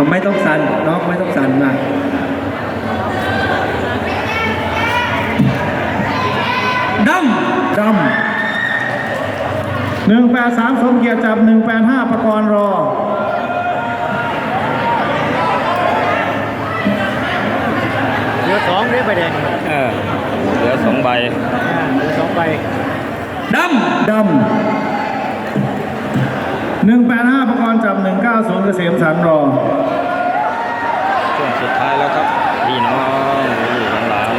เอาไม่ต้องสั่นน้องไม่ต้องสั่นมาดำดำหนึ่งแปดสามสมเกียรติจับหนึ่งแปดห้าประกรณ์รอเหลือสองได้ไปแดงเออเหลือสองใบอ่าเหลือสองใบดำดำหนึ่งแปดห้าป รจับหนึ่งเกษมสันรอช่วงสุดท้ายแล้วครับพี่น้องพี่หลาน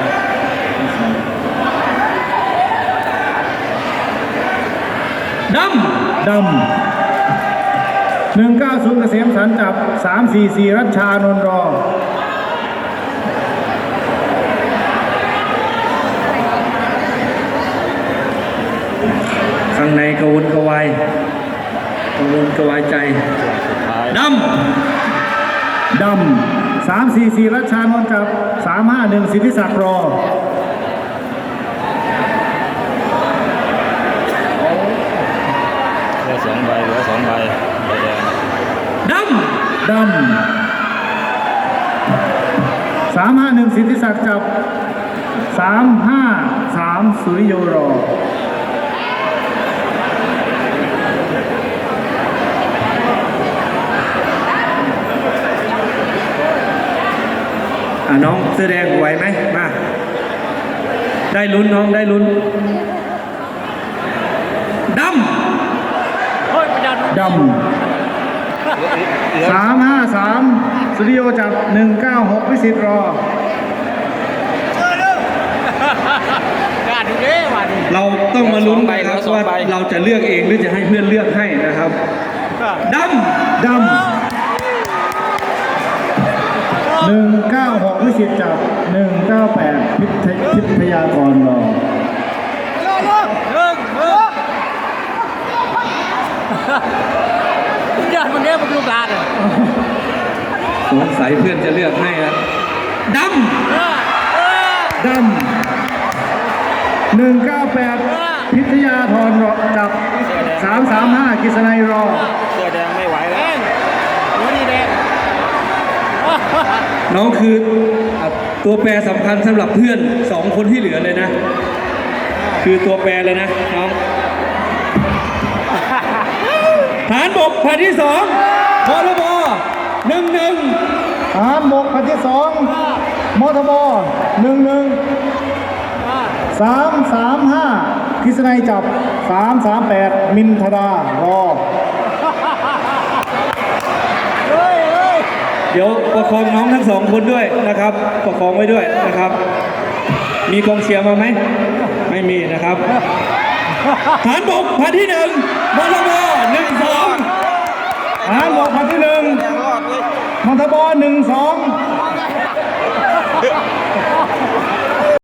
ดดำหนึ่งเก้าศูนย์เกษมสันจับสามสี่สี่รัชชานนท์รอข้างในกระวนกระวาย กระวนกระวายใจสุดท้ายดดำสามสี่สี่รัชชานนท์จับสามห้าหนึ่งสิทธิศักดิ์รอเหลือสองใบเหลือสองใบใบแดงำดำดำสามห้าหนึ่งสิทธิศักดิ์จับสามห้าสามสุริโยรอ อะน้องเสื้อแดงไหวไหมมา ได้ลุ้นน้องได้ลุ้นดเฮ้ยประหยัดดำสามห้าสามสุริโยจับหนึ่งเก้าหกวิสิตรอกาดดูเด้วันนี้ำเราต้องมาลุ้นไปครับว่าเราจะเลือกเองหรือจะให้เพื่อนเลือกให้นะครับดดำหนึ่งเก้าหก วิสิตจับหนึ่งเก้าแปดพิทพิทยากรรอเลิกเลิกเลิกประหยัดมันเนี้ยมันลูกหลานอะสงสัยเพื่อนจะเลือกให้นะดเออเออดำหนึ่งเก้าแปดพิทยาธรรอจับสามสามห้ากิษณัยรอเสื้อแดงไม่ไหว แด แล้ว งหัวนี่แดงำ น้องคือตัวแปรสำคัญสำหรับเพื่อนสองคนที่เหลือเลยนะ คือตัวแปรเลยนะน้องฐานบกแผ่นที่สองพรบหนึ่งหนึ่งทหารบกพันที่สองมทบหนึ่งหนึ่งสามสามห้ากิษณัยจับสามสามแปดมินทดารอ เดี๋ยวประคองน้องทั้งสองคนด้วยนะครับ ประคองไว้ด้วยนะครับ มีกองเชียร์มาไหม ไม่มีนะครับ ฐานบกพันที่หนึ่งบอลบอลหนึ่งสองฐานบกพันที่หนึ่งมอทบอลหนึ่งสอง